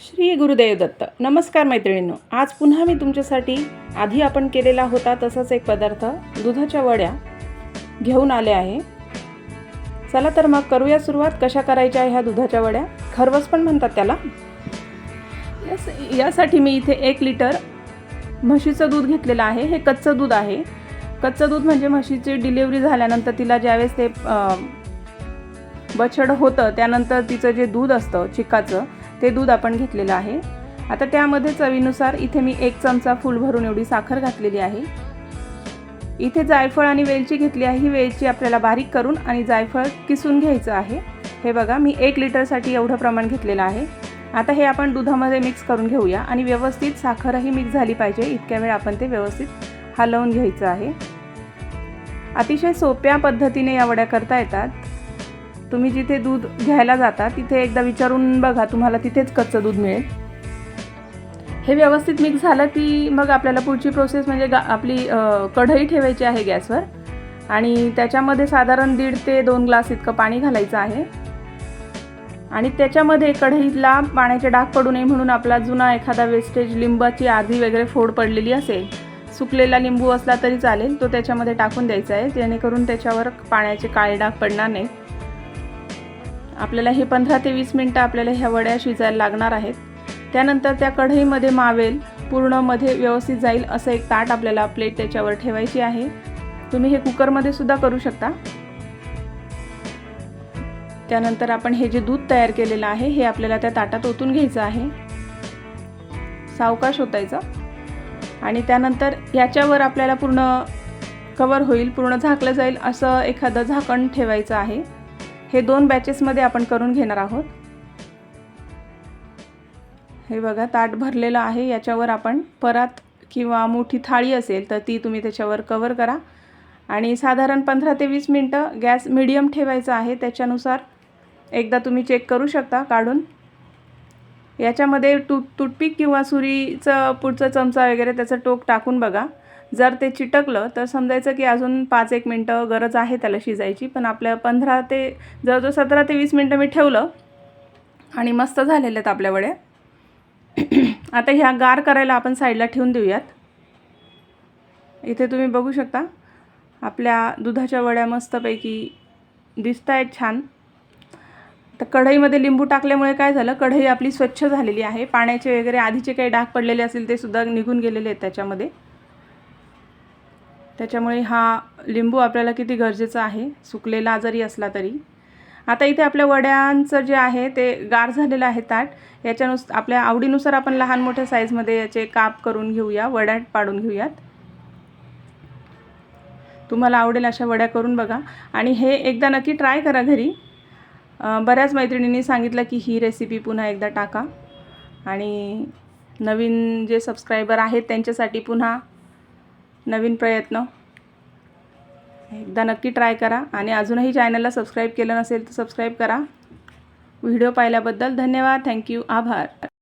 श्री गुरुदेव दत्त. नमस्कार मैत्रिणींनो. आज पुन्हा मी तुमच्यासाठी आधी आपण केलेला होता तसाच एक पदार्थ दुधाच्या वड्या घेऊन आले आहे. चला तर मग करूया सुरुवात. कशा करायच्या ह्या दुधाच्या वड्या? खरवस पण म्हणतात त्याला. यास यासाठी मी इथे एक लिटर म्हशीचं दूध घेतलेलं आहे. हे कच्चं दूध आहे. कच्चं दूध म्हणजे म्हशीची डिलिव्हरी झाल्यानंतर तिला ज्यावेळेस ते बछड होतं त्यानंतर तिचं जे दूध असतं चिकाचं ते दूध आपण घेतलेलं आहे. आता त्यामध्ये चवीनुसार इथे मी एक चमचा फूल भरून एवढी साखर घातलेली आहे. इथे जायफळ आणि वेलची घेतली आहे. ही वेलची आपल्याला बारीक करून आणि जायफळ किसून घ्यायचं आहे. हे बघा मी एक लिटरसाठी एवढं प्रमाण घेतलेलं आहे. आता हे आपण दुधामध्ये मिक्स करून घेऊया आणि व्यवस्थित साखरही मिक्स झाली पाहिजे. इतक्या वेळ आपण ते व्यवस्थित हलवून घ्यायचं आहे. अतिशय सोप्या पद्धतीने या वड्या करता येतात. तुम्ही जिथे दूध घ्यायला जाता तिथे एकदा विचारून बघा तुम्हाला तिथेच कच्चं दूध मिळेल. हे व्यवस्थित मिक्स झालं की मग आपल्याला पुढची प्रोसेस म्हणजे गा आपली कढई ठेवायची आहे गॅसवर. आणि त्याच्यामध्ये साधारण दीड ते दोन ग्लास इतकं पाणी घालायचं आहे. आणि त्याच्यामध्ये कढईला पाण्याचे डाग पडू नये म्हणून आपला जुना एखादा वेस्टेज लिंबाची आधी वगैरे फोड पडलेली असेल सुकलेला लिंबू असला तरी चालेल तो त्याच्यामध्ये टाकून द्यायचा आहे जेणेकरून त्याच्यावर पाण्याचे काळे डाग पडणार नाही आपल्याला हे पंधरा ते वीस मिनटं आपल्याला ह्या वड्या शिजायला लागणार आहेत. त्यानंतर त्या कढईमध्ये मावेल पूर्णमध्ये व्यवस्थित जाईल असं एक ताट आपल्याला प्लेट त्याच्यावर ठेवायची आहे. तुम्ही हे कुकरमध्ये सुद्धा करू शकता. त्यानंतर आपण हे जे दूध तयार केलेलं आहे हे आपल्याला त्या ताटात ओतून घ्यायचं आहे. सावकाश ओतायचं. आणि त्यानंतर याच्यावर आपल्याला पूर्ण कवर होईल पूर्ण झाकलं जाईल असं एखादं झाकण ठेवायचं आहे. हे दोन बॅचेसमध्ये आपण करून घेणार आहोत. हे बघा ताट भरलेलं आहे. याच्यावर आपण परात किंवा मोठी थाळी असेल तर ती तुम्ही त्याच्यावर कवर करा. आणि साधारण पंधरा ते वीस मिनटं गॅस मिडियम ठेवायचा आहे. त्याच्यानुसार एकदा तुम्ही चेक करू शकता काढून. याच्यामध्ये तु तुटपीक किंवा सुरीचं पुढचं चमचा वगैरे त्याचं टोक टाकून बघा. जर ते चिटकलं तर समजायचं की अजून पाच एक मिनटं गरज आहे त्याला शिजायची. पण आपल्या पंधरा ते जवळजवळ सतरा ते वीस मिनटं मी ठेवलं आणि मस्त झालेले आहेत आपल्या वड्या. आता ह्या गार करायला आपण साईडला ठेवून देऊयात. इथे तुम्ही बघू शकता. आपल्या दुधाच्या वड्या मस्तपैकी दिसत आहेत छान. तर कढईमध्ये लिंबू टाकल्यामुळे काय झालं? कढई आपली स्वच्छ झालेली आहे. पाण्याचे वगैरे आधीचे काही डाग पडलेले असतील ते सुद्धा निघून गेलेले आहेत त्याच्यामध्ये. त्याच्यामुळे हा लिंबू आपल्याला किती गरजेचा आहे? सुकलेला जरी असला तरी. आता इथे आपल्या वड्यांचं जे आहे ते गार झालेलं आहे ताट. याच्यानुस आपल्या आवडीनुसार आपण लहान मोठ्या साईजमध्ये याचे काप करून घेऊया वड्या पाडून घेऊयात. तुम्हाला आवडेल अशा वड्या करून बघा. आणि हे एकदा नक्की ट्राय करा घरी. बऱ्याच मैत्रिणींनी सांगितलं की ही रेसिपी पुन्हा एकदा टाका. आणि नवीन जे सबस्क्रायबर आहेत त्यांच्यासाठी पुन्हा नवीन प्रयत्न. एकदा नक्की ट्राय करा. आणि अजूनही चॅनलला सबस्क्राईब केलं नसेल तर सबस्क्राईब करा. व्हिडिओ पाहिल्याबद्दल धन्यवाद. थँक्यू आभार.